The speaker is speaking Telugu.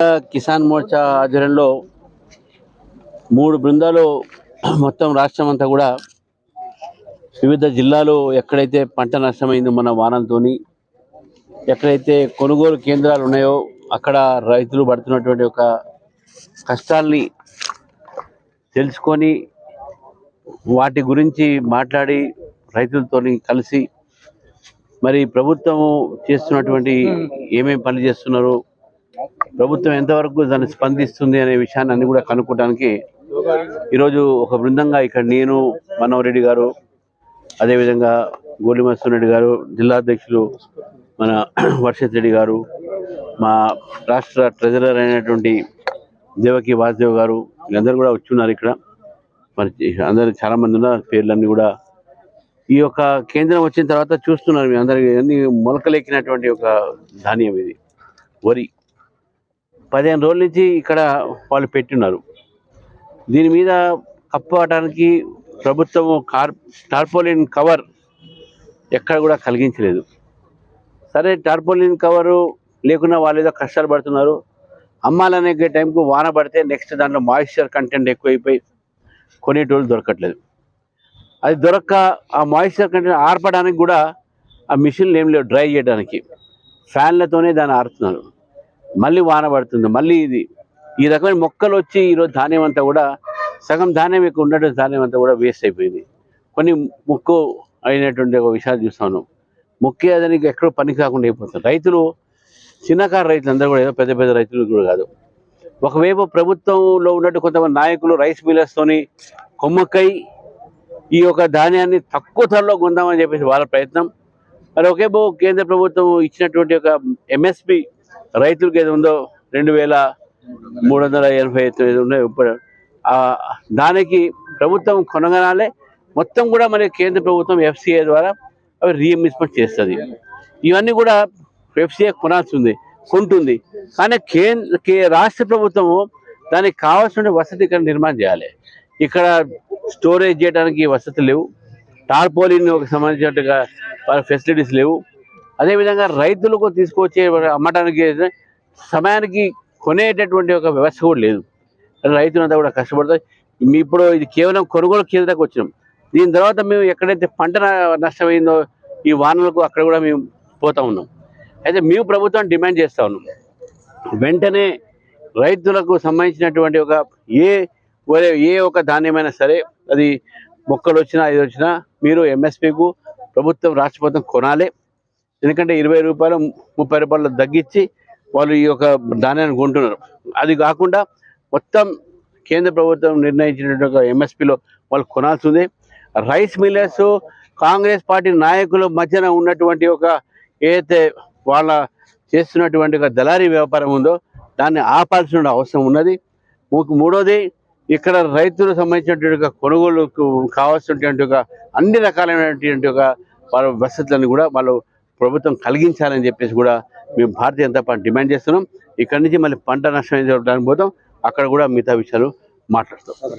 కిసాన్ మోర్చా ఆధ్వర్యంలో మూడు బృందాలు మొత్తం రాష్ట్రం అంతా కూడా వివిధ జిల్లాలు ఎక్కడైతే పంట నష్టమైందో మన వానలతోని ఎక్కడైతే కొనుగోలు కేంద్రాలు ఉన్నాయో అక్కడ రైతులు పడుతున్నటువంటి ఒక కష్టాల్ని తెలుసుకొని వాటి గురించి మాట్లాడి రైతులతోని కలిసి మరి ప్రభుత్వం చేస్తున్నటువంటి ఏమేమి పనులు చేస్తున్నారు ప్రభుత్వం ఎంతవరకు దాన్ని స్పందిస్తుంది అనే విషయాన్ని అన్ని కూడా కనుక్కోవడానికి ఈరోజు ఒక బృందంగా ఇక్కడ నేను మనోహరెడ్డి గారు అదేవిధంగా గోలి రెడ్డి గారు జిల్లా అధ్యక్షులు మన వర్షత్ రెడ్డి గారు మా రాష్ట్ర ట్రెజరర్ అయినటువంటి దేవకి వాసుదేవ్ గారు వీళ్ళందరూ కూడా వచ్చి ఉన్నారు ఇక్కడ. మరి అందరు చాలా మంది ఉన్నారు పేర్లన్నీ కూడా. ఈ యొక్క కేంద్రం వచ్చిన తర్వాత చూస్తున్నారు మీ అందరికి అన్ని మొలకలెక్కినటువంటి ఒక ధాన్యం ఇది వరి. పదిహేను రోజుల నుంచి ఇక్కడ వాళ్ళు పెట్టినారు. దీని మీద కప్పడానికి ప్రభుత్వం కార్ టార్పోలిన్ కవర్ ఎక్కడ కూడా కలిగించలేదు. సరే టార్పోలిన్ కవరు లేకున్నా వాళ్ళు ఏదో కష్టాలు పడుతున్నారు. అమ్మాలనే టైంకు వాన పడితే నెక్స్ట్ దాంట్లో మాయిశ్చర్ కంటెంట్ ఎక్కువైపోయి కొనేటోళ్ళు దొరకట్లేదు. అది దొరక్క ఆ మాయిశ్చర్ కంటెంట్ ఆర్పడానికి కూడా ఆ మిషన్లు ఏం లేవు డ్రై చేయడానికి. ఫ్యాన్లతోనే దాన్ని ఆరుతున్నారు. మళ్ళీ వాన పడుతుంది మళ్ళీ ఇది. ఈ రకమైన మొక్కలు వచ్చి ఈరోజు ధాన్యం అంతా కూడా సగం ధాన్యం ఎక్కువ ఉన్నటువంటి ధాన్యం అంతా కూడా వేస్ట్ అయిపోయింది. కొన్ని ముక్కు అయినటువంటి ఒక విషయాలు చూస్తాను. మొక్కే దానికి ఎక్కడో పని కాకుండా అయిపోతుంది. రైతులు చిన్నకారు రైతులు అందరూ కూడా ఏదో పెద్ద పెద్ద రైతులు కూడా కాదు. ఒకవైపు ప్రభుత్వంలో ఉన్నట్టు కొంతమంది నాయకులు రైస్ మిల్లర్స్తోని కొమ్మక్కై ఈ యొక్క ధాన్యాన్ని తక్కువ ధరలో కొందామని చెప్పేసి వాళ్ళ ప్రయత్నం. మరి ఒకేపో కేంద్ర ప్రభుత్వం ఇచ్చినటువంటి ఒక ఎంఎస్పి రైతులకు ఏది ఉందో రెండు వేల మూడు వందల ఎనభై తొమ్మిది ఉన్నాయి ఇప్పుడు దానికి ప్రభుత్వం కొనగనాలే. మొత్తం కూడా మరి కేంద్ర ప్రభుత్వం ఎఫ్సిఏ ద్వారా అవి రీఎంబర్స్మెంట్ చేస్తుంది. ఇవన్నీ కూడా ఎఫ్సిఏ కొనాల్సింది కొంటుంది. కానీ కేంద్ర కే రాష్ట్ర ప్రభుత్వము దానికి కావాల్సిన వసతి ఇక్కడ నిర్మాణం చేయాలి. ఇక్కడ స్టోరేజ్ చేయడానికి వసతి లేవు. టార్పోలిన్ సంబంధించినట్టుగా వాళ్ళ ఫెసిలిటీస్ లేవు. అదేవిధంగా రైతులకు తీసుకొచ్చే అమ్మడానికి సమయానికి కొనేటటువంటి ఒక వ్యవస్థ కూడా లేదు. రైతులంతా కూడా కష్టపడతారు. ఇప్పుడు ఇది కేవలం కొనుగోలు కేంద్రానికి వచ్చినాం. దీని తర్వాత మేము ఎక్కడైతే పంట నష్టమైందో ఈ వానలకు అక్కడ కూడా మేము పోతా ఉన్నాం. అయితే మేము ప్రభుత్వం డిమాండ్ చేస్తా ఉన్నాం. వెంటనే రైతులకు సంబంధించినటువంటి ఒక ఏ వరే ఏ ఒక ధాన్యమైనా సరే అది మొక్కలు వచ్చినా ఇది వచ్చినా మీరు ఎంఎస్పీకు ప్రభుత్వం రాష్ట్ర ప్రభుత్వం కొనాలి. ఎందుకంటే ఇరవై రూపాయలు ముప్పై రూపాయలు తగ్గించి వాళ్ళు ఈ యొక్క ధాన్యాన్ని కొంటున్నారు. అది కాకుండా మొత్తం కేంద్ర ప్రభుత్వం నిర్ణయించినటువంటి ఒక ఎంఎస్పీలో వాళ్ళు కొనాల్సి ఉంది రైస్ మిల్లర్స్ కాంగ్రెస్ పార్టీ నాయకుల మధ్యన ఉన్నటువంటి ఒక ఏదైతే వాళ్ళ చేస్తున్నటువంటి ఒక దళారీ వ్యాపారం ఉందో దాన్ని ఆపాల్సిన అవసరం ఉన్నది. మూడోది ఇక్కడ రైతులకు సంబంధించినటువంటి కొనుగోలుకు కావాల్సినటువంటి ఒక అన్ని రకాలైనటువంటి ఒక వాళ్ళ వసతులను కూడా వాళ్ళు ప్రభుత్వం కలిగించాలని చెప్పేసి కూడా మేము భారతీయ జనతా పార్టీ డిమాండ్ చేస్తున్నాం. ఇక్కడి నుంచి మళ్ళీ పంట నష్టం జరగడానికి పోతాం. అక్కడ కూడా మిగతా విషయాలు మాట్లాడుతాం.